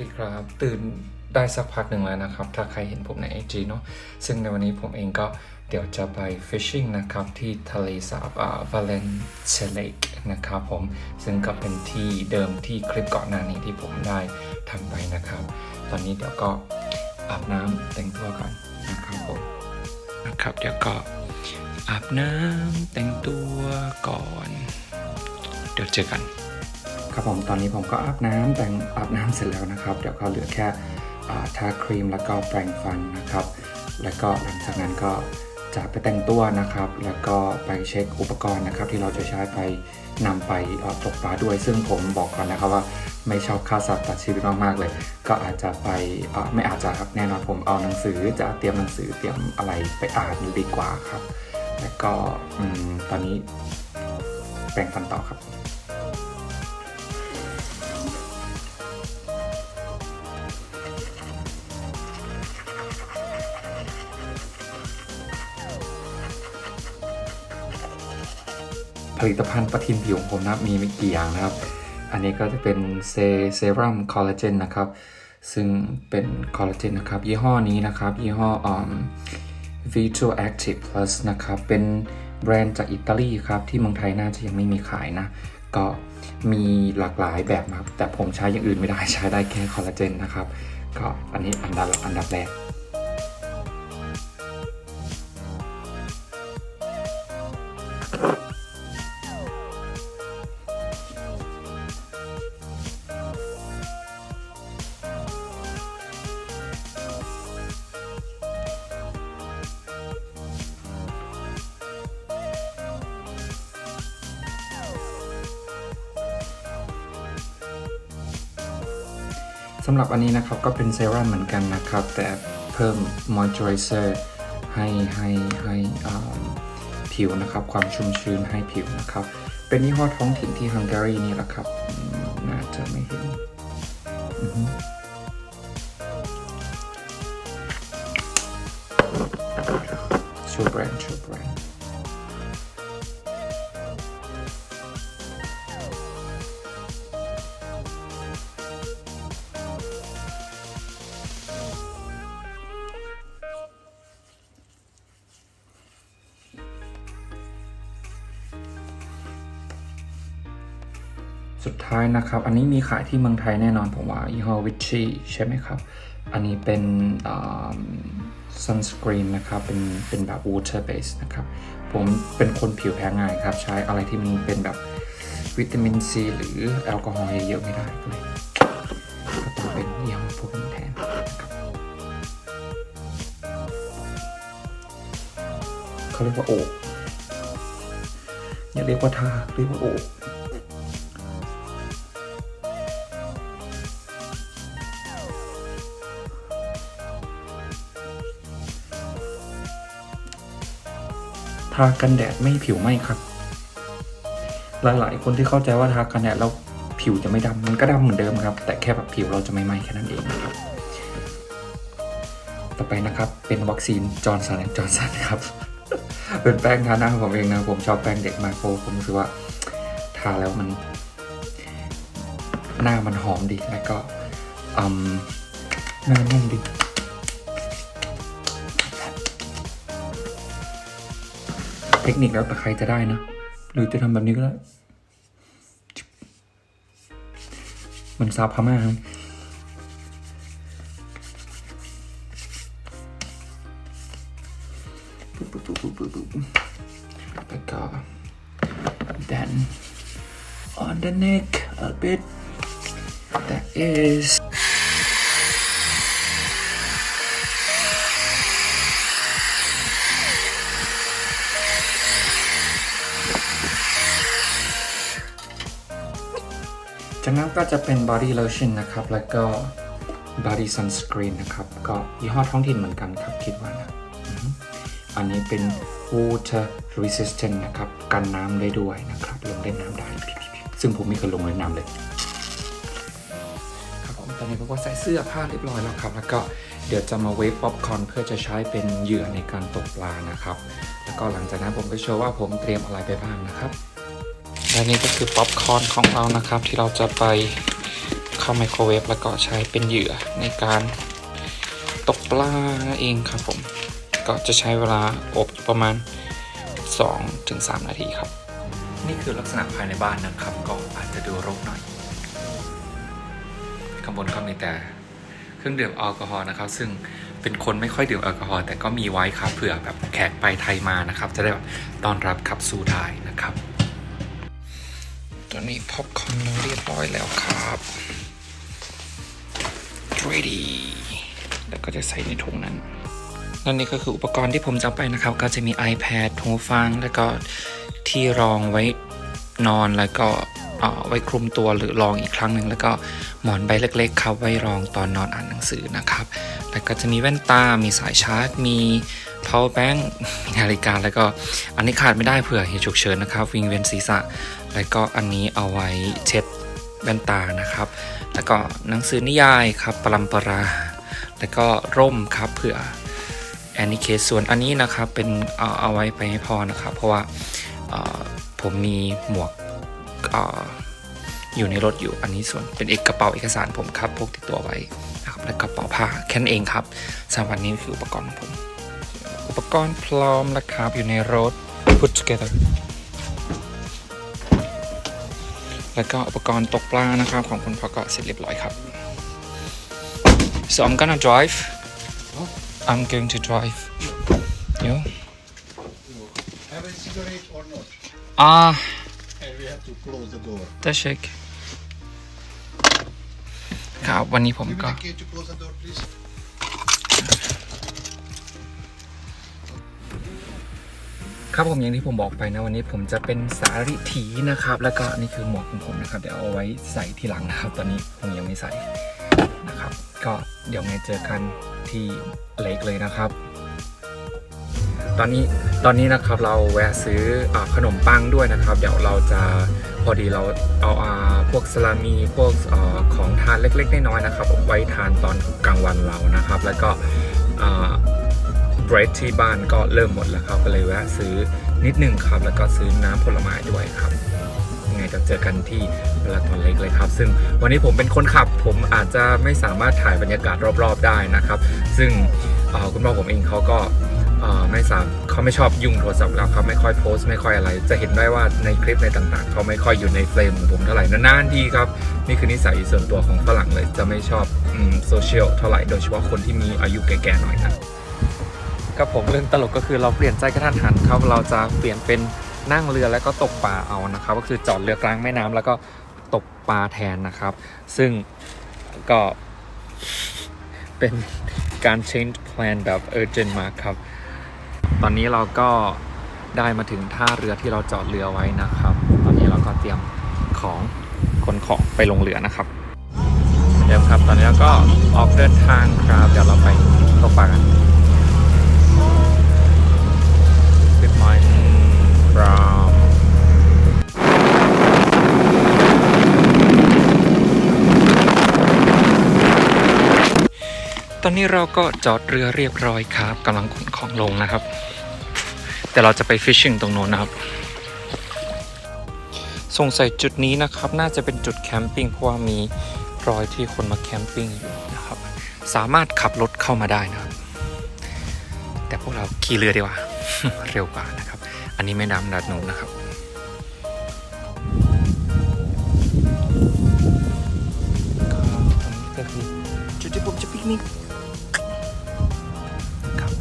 ดีครับ ตื่นได้สักพักหนึ่งแล้วนะครับ ถ้าใครเห็นผมใน IG เนาะซึ่งในวันนี้ผมเองก็เดี๋ยวจะไป fishing นะครับ ที่ทะเลสาบอ่า Valencia Lake นะครับผมซึ่งก็เป็นที่เดิมที่คลิปก่อนหน้านี้ที่ผมได้ทำไปนะครับ ตอนนี้เดี๋ยวก็อาบน้ำแต่งตัวก่อนนะครับผมนะครับเดี๋ยวก็อาบน้ำแต่งตัวก่อน เดี๋ยวเจอกัน ครับผมตอนนี้ผมก็อาบน้ำแต่งอาบน้ำเสร็จแล้วนะครับ เดี๋ยวก็เหลือแค่ทาครีมแล้วก็แปรงฟันนะครับ แล้วก็หลังจากนั้นก็จะไปแต่งตัวนะครับ แล้วก็ไปเช็คอุปกรณ์นะครับ ที่เราจะใช้ไปนำไปตกปลาด้วย ซึ่งผมบอกก่อนนะครับว่าไม่ชอบฆ่าสัตว์ตัดชีวิตมากๆเลย ก็อาจจะไปไม่อาจจะครับแน่นอนผมเอาหนังสือจะเตรียมหนังสือเตรียมอะไรไปอ่านดีกว่าครับ แล้วก็ตอนนี้แปรงฟันต่อครับ ผลิตภัณฑ์ประทินผิวของผมนะมีไม่กี่อย่างนะครับ อันนี้ก็จะเป็นเซเซรั่มคอลลาเจนนะครับ ซึ่งเป็นคอลลาเจนนะครับ ยี่ห้อนี้นะครับ ยี่ห้ออ่า Vito Active Plus นะครับ เป็นแบรนด์จากอิตาลีครับ ที่เมืองไทยน่าจะยังไม่มีขายนะ ก็มีหลากหลายแบบนะครับ แต่ผมใช้อย่างอื่นไม่ได้ใช้ได้แค่คอลลาเจนนะครับ ก็อันนี้อันดับอันดับแรก สำหรับอันนี้นะครับก็เป็นเซรั่มเหมือนกันนะครับ แต่เพิ่มมอยส์เจอร์เซอร์ให้ให้ให้ผิวนะครับ ความชุ่มชื้นให้ผิวนะครับ เป็นยี่ห้อท้องถิ่นที่ฮังการีนี่แหละครับน่าจะไม่เห็นชูแบรนด์ชูแบรนด์ สุดท้ายนะครับ อันนี้มีขายที่เมืองไทยแน่นอนผมว่ายี่ห้อวิชชี่ใช่ไหมครับ อันนี้เป็นซันสกรีนนะครับ เป็นเป็นแบบ water base นะครับ ผมเป็นคนผิวแพ้ง่ายครับ ใช้อะไรที่มันเป็นแบบวิตามินซีหรือแอลกอฮอล์เยอะๆไม่ได้ก็เลยก็ต้องเป็นยี่ห้อพวกนี้แทนนะครับเขาเรียกว่าโอบอย่าเรียกว่าทาเรียกว่าโอากันแดดไม่ผิวไหมครับ หลายๆ คนที่เข้าใจว่าทากันแดดแล้วผิวจะไม่ดำมันก็ดำเหมือนเดิมครับ แต่แค่แบบผิวเราจะไม่ไหมแค่นั้นเองนะครับ ต่อไปนะครับเป็นวัคซีนจอร์นสันจอร์นสันครับ เป็นแป้งทาหน้าของผมเองนะผมชอบแป้งเด็กมากเพราะผมรู้สึกว่าทาแล้วมัน หน้ามันหอมดีแล้วก็อืมหน้าแน่นดี ทคนิคแล้วแต่ใครจะได้นะ หรือจะทำแบบนี้ก็ได้ มันซาพม่าครับปุ๊บปุ๊บปุ๊บปุ๊บปุ๊บปุ๊บแล้วก็ then on the neck a bit that is จากนั้นก็จะเป็น body lotion นะครับ แล้วก็ body sunscreen นะครับ ก็ยี่ห้อท้องถิ่นเหมือนกันครับ คิดว่านะ อันนี้เป็น water resistant นะครับ กันน้ำได้ด้วยนะครับ ลงเล่นน้ำได้ ซึ่งผมไม่เคยลงเล่นน้ำเลย ครับผม ตอนนี้ผมก็ใส่เสื้อผ้าเรียบร้อยแล้วครับ แล้วก็เดี๋ยวจะมาเวฟป๊อปคอนเพื่อจะใช้เป็นเหยื่อในการตกปลานะครับ แล้วก็หลังจากนั้นผมก็โชว์ว่าผมเตรียมอะไรไปบ้างนะครับ และนี่ก็คือป๊อปคอร์นของเรานะครับ ที่เราจะไปเข้าไมโครเวฟแล้วก็ใช้เป็นเหยื่อในการตกปลาเองครับผม ก็จะใช้เวลาอบประมาณ 2-3 นาทีครับ นี่คือลักษณะภายในบ้านนะครับ ก็อาจจะดูรกหน่อย ข้างบนก็มีแต่เครื่องดื่มแอลกอฮอล์นะครับ ซึ่งเป็นคนไม่ค่อยดื่มแอลกอฮอล์แต่ก็มีไว้ครับเผื่อแบบแขกไปไทยมานะครับ จะได้แบบต้อนรับขับสู่ไทยนะครับ ตอนนี้พ็อปคอนเราเรียบร้อยแล้วครับ ready แล้วก็จะใส่ในถุงนั้นและนี่ก็คืออุปกรณ์ที่ผมจะไปนะครับ ก็จะมี iPad หูฟัง แล้วก็ที่รองไว้นอนแล้วก็อ่อไว้คลุมตัวหรือรองอีกครั้งหนึ่งแล้วก็หมอนใบเล็กๆครับไว้รองตอนนอนอ่านหนังสือนะครับ แล้วก็จะมีแว่นตา มีสายชาร์จ มี power bank มีนาฬิกาแล้วก็อันนี้ขาดไม่ได้เผื่อเหตุฉุกเฉินนะครับ วิงเวียนศีรษะ แล้วก็อันนี้เอาไว้เช็ดแว่นตานะครับ แล้วก็หนังสือนิยายครับปรัมปรา แล้วก็ร่มครับเผื่อแอนนิเคสส่วนอันนี้นะครับเป็นเอาเอาไว้ไปให้พอนะครับ เพราะว่าผมมีหมวกออยู่ในรถอยู่อันนี้ส่วนเป็นเอกกระเป๋าเอกสารผมครับพกติดตัวไว้นะครับและกระเป๋าผ้าแค่นั้นเองครับสำหรับวันนี้คืออุปกรณ์ของผม ปกรณ์พร้อมแล้วครับอยู่ในรถ put together แล้วก็อุปกรณ์ตกปลานะครับ ของคุณพ่อก็เสร็จเรียบร้อยครับ so I'm gonna drive I'm going to drive you Have a cigarette or not? ah And we have to close the door. จะเช็คครับวันนี้ผม Give me ก็ the key to close the door, please. ครับผมอย่างที่ผมบอกไปนะวันนี้ผมจะเป็นสาริถีนะครับ แล้วก็นี่คือหมวกของผมนะครับเดี๋ยวเอาไว้ใส่ทีหลังนะครับ ตอนนี้ผมยังไม่ใส่นะครับ ก็เดี๋ยวไงเจอกันที่เล็กเลยนะครับ ตอนนี้ตอนนี้นะครับเราแวะซื้ออขนมปังด้วยนะครับ เดี๋ยวเราจะพอดีเราเอาอาพวกสลามีพวกอของทานเล็กๆน้อยๆนะครับไว้ทานตอนกลางวันเรานะครับ แล้วก็อา เบรดที่บ้านก็เริ่มหมดแล้วครับก็เลยแวะซื้อนิดนึงครับ แล้วก็ซื้อน้ำผลไม้ด้วยครับยังไงจะเจอกันที่เวลาตอนเล็กเลยครับ ซึ่งวันนี้ผมเป็นคนขับ ผมอาจจะไม่สามารถถ่ายบรรยากาศรอบๆได้นะครับ ซึ่งคุณพ่อผมเองเขาก็ไม่สามเขาไม่ชอบยุ่งโทรศัพท์แล้วครับไม่ค่อยโพสต์ไม่ค่อยอะไร จะเห็นได้ว่าในคลิปในต่างๆ เขาไม่ค่อยอยู่ในเฟรมของผมเท่าไหร่นานๆทีครับ นี่คือนิสัยส่วนตัวของฝรั่งเลยจะไม่ชอบโซเชียลเท่าไหร่โดยเฉพาะคนที่มีอายุแก่ๆหน่อยนะ กับผมเรื่องตลกก็คือเราเปลี่ยนใจกระทันหันครับเราจะเปลี่ยนเป็นนั่งเรือแล้วก็ตกปลาเอานะครับ ก็คือจอดเรือกลางแม่น้ำแล้วก็ตกปลาแทนนะครับ ซึ่งก็เป็นการ change plan แบบ urgent มากครับ ตอนนี้เราก็ได้มาถึงท่าเรือที่เราจอดเรือไว้นะครับ ตอนนี้เราก็เตรียมของขนของไปลงเรือนะครับเดี๋ยวครับ ตอนนี้เราก็ออกเดินทางครับ เดี๋ยวเราไปตกปลากัน อนนี้เราก็จอดเรือเรียบร้อยครับกำลังขนของลงนะครับ แต่เราจะไปฟิชชิงตรงโน้นนะครับสงสัยจุดนี้นะครับน่าจะเป็นจุดแคมปิ้งเพราะว่ามีรอยที่คนมาแคมปิ้งอยู่นะครับ สามารถขับรถเข้ามาได้นะครับ แต่พวกเราขี่เรือดีกว่า เร็วกว่านะครับ อันนี้แม่น้ำดัดนูนนะครับก็ตรงนี้ก็คือ จุดที่ผมจะปิกนิกครับ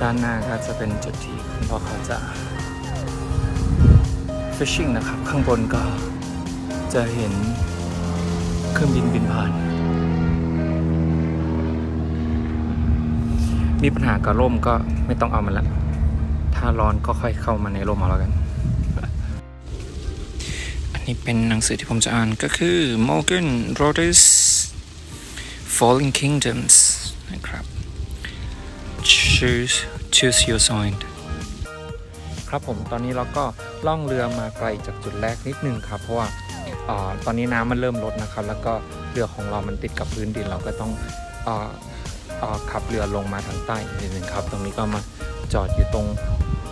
ด้านหน้าก็จะเป็นจุดที่คุณพ่อเขาจะ fishing นะครับ ข้างบนก็จะเห็นเครื่องบินบินผ่าน มีปัญหากับร่มก็ไม่ต้องเอามันละถ้าร้อนก็ค่อยเข้ามาในร่มเอาแล้วกัน อันนี้เป็นหนังสือที่ผมจะอ่านก็คือ Morgan Rhodes Falling Kingdoms นะครับ Choose Choose Your Sign ครับผมตอนนี้เราก็ล่องเรือมาไกลจากจุดแรกนิดนึงครับ เพราะว่าอาตอนนี้น้ำมันเริ่มลดนะครับ แล้วก็เรือของเรามันติดกับพื้นดินเราก็ต้องออขับเรือลงมาทางใต้นิดนึงครับ ตรงนี้ก็มาจอดอยู่ตรง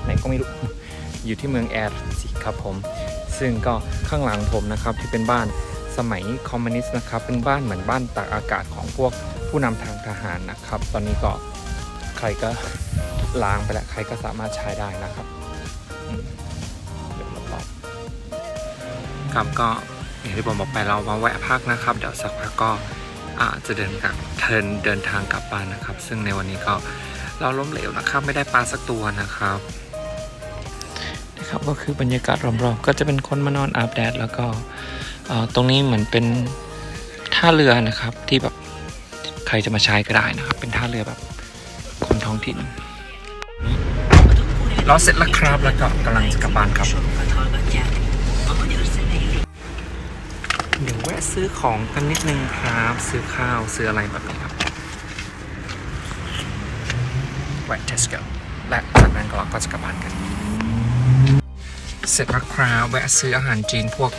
ไหนก็ไม่รู้อยู่ที่เมืองแอร์สิครับผม ซึ่งก็ข้างหลังผมนะครับที่เป็นบ้าน สมัยคอมมิวนิสต์นะครับ เป็นบ้านเหมือนบ้านตากอากาศของพวกผู้นำทางทหารนะครับ ตอนนี้ก็ใครก็ล้างไปแล้วใครก็สามารถใช้ได้นะครับอืมเดี๋ยวรอบๆครับก็อย่างที่ผมบอกไปเรามาแวะพักนะครับ เดี๋ยวสักพักก็อาจะเดินกลับเทินเดินทางกลับบ้านนะครับ ซึ่งในวันนี้ก็เราล้มเหลวนะครับ ไม่ได้ปลาสักตัวนะครับนะครับก็คือบรรยากาศรอบๆก็จะเป็นคนมานอนอาบแดดแล้วก็เอ่อ ตรงนี้เหมือนเป็นท่าเรือนะครับ ที่แบบใครจะมาใช้ก็ได้นะครับ เป็นท่าเรือแบบคนท้องถิ่นเราเสร็จแล้วครับแล้วก็กำลังจะกลับบ้านครับ เดี๋ยวแวะซื้อของกันนิดนึงครับ ซื้อข้าวซื้ออะไรแบบนี้ครับแวะเทสโก้และจากนั้นก็เราก็จะกลับบ้านกัน เสร็จแล้วครับแวะซื้ออาหารจีนพวก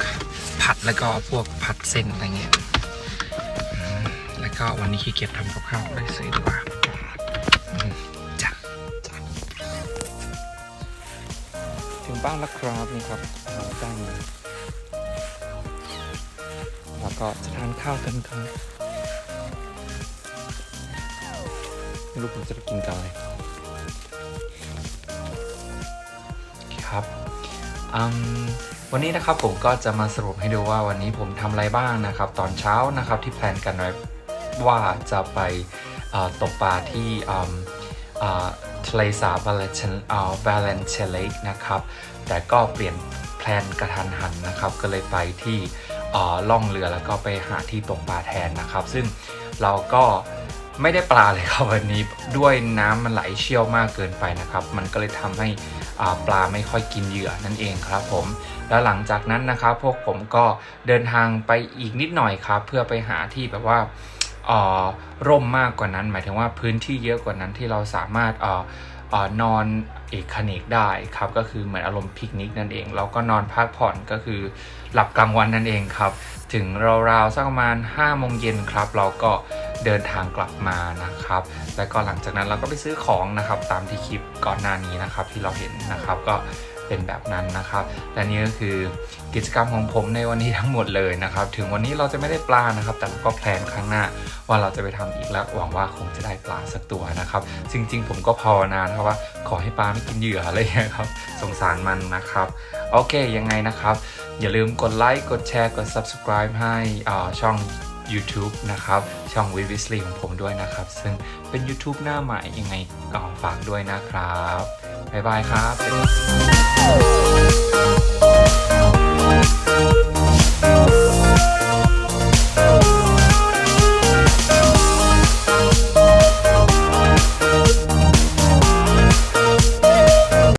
ผัดแล้วก็พวกผัดเส้นอะไรเงี้ยแล้วก็วันนี้ขี้เกียจทำกับข้าวเลยซื้อดีกว่าจ้ะจ้ะถึงบ้านแล้วครับนี่ครับเราได้มาแล้วก็จะทานข้าวกันครับไม่รู้ผมจะไปกินกับอะไรครับอืม วันนี้นะครับผมก็จะมาสรุปให้ดูว่าวันนี้ผมทำอะไรบ้างนะครับ ตอนเช้านะครับที่แพลนกันไว้ว่าจะไปตกปลาที่อืมอ่าทะเลสาบ Valencia Lake นะครับ แต่ก็เปลี่ยนแพลนกระทันหันนะครับ ก็เลยไปที่ล่องเรือแล้วก็ไปหาที่ตกปลาแทนนะครับ ซึ่งเราก็ไม่ได้ปลาเลยครับวันนี้ด้วยน้ำมันไหลเชี่ยวมากเกินไปนะครับ มันก็เลยทำให้ ปลาไม่ค่อยกินเหยื่อนั่นเองครับผม แล้วหลังจากนั้นนะครับพวกผมก็เดินทางไปอีกนิดหน่อยครับ เพื่อไปหาที่แบบว่าร่มมากกว่านั้น หมายถึงว่าพื้นที่เยอะกว่านั้นที่เราสามารถออนอนเอกคเนกได้ครับก็คือเหมือนอารมณ์ปิกนิกนั่นเองเราก็นอนพักผ่อนก็คือหลับกลางวันนั่นเองครับ ถึงราวๆสักประมาณ5โมงเย็นครับ เราก็เดินทางกลับมานะครับ แล้วก็หลังจากนั้นเราก็ไปซื้อของนะครับตามที่คลิปก่อนหน้านี้นะครับที่เราเห็นนะครับก็ เป็นแบบนั้นนะครับและนี่ก็คือกิจกรรมของผมในวันนี้ทั้งหมดเลยนะครับ ถึงวันนี้เราจะไม่ได้ปลานะครับ แต่เราก็แพลนครั้งหน้าว่าเราจะไปทำอีกแล้วหวังว่าคงจะได้ปลาสักตัวนะครับ จริงๆ ผมก็ภาวนานะครับว่า ขอให้ปลาไม่กินเหยื่ออะไรอย่างเงี้ยครับสงสารมันนะครับ โอเคยังไงนะครับ อย่าลืมกดไลค์กดแชร์กด subscribe ให้อ่าช่อง YouTube นะครับ ช่อง w i v i s l y ของผมด้วยนะครับ ซึ่งเป็น YouTube หน้าใหม่ยังไงก็ฝากด้วยนะครับ บ๊ายบายครับ